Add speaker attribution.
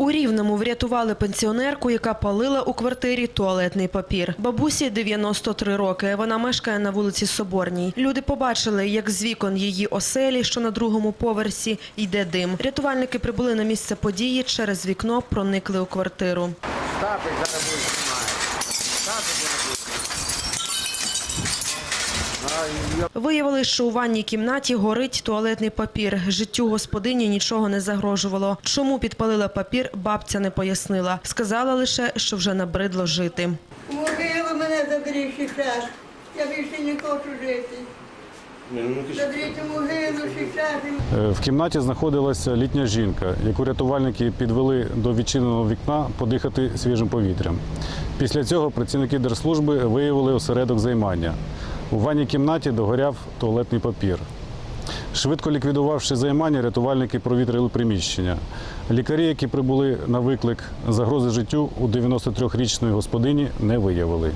Speaker 1: У Рівному врятували пенсіонерку, яка палила у квартирі туалетний папір. Бабусі 93 роки. Вона мешкає на вулиці Соборній. Люди побачили, як з вікон її оселі, що на другому поверсі, йде дим. Рятувальники прибули на місце події, через вікно проникли у квартиру.
Speaker 2: Стапик зараз буде знімати. Зараз буде.
Speaker 1: Виявили, що у ванній кімнаті горить туалетний папір. Життю господині нічого не загрожувало. Чому підпалила папір, бабця не пояснила. Сказала лише, що вже набридло жити.
Speaker 3: У могилу мене заберіть час. Я більше не хочу жити.
Speaker 4: Е, В кімнаті знаходилася літня жінка, яку рятувальники підвели до відчиненого вікна подихати свіжим повітрям. Після цього працівники держслужби виявили осередок займання. У ванній кімнаті догоряв туалетний папір. Швидко ліквідувавши займання, рятувальники провітрили приміщення. Лікарі, які прибули на виклик загрози життю у 93-річної господині, не виявили.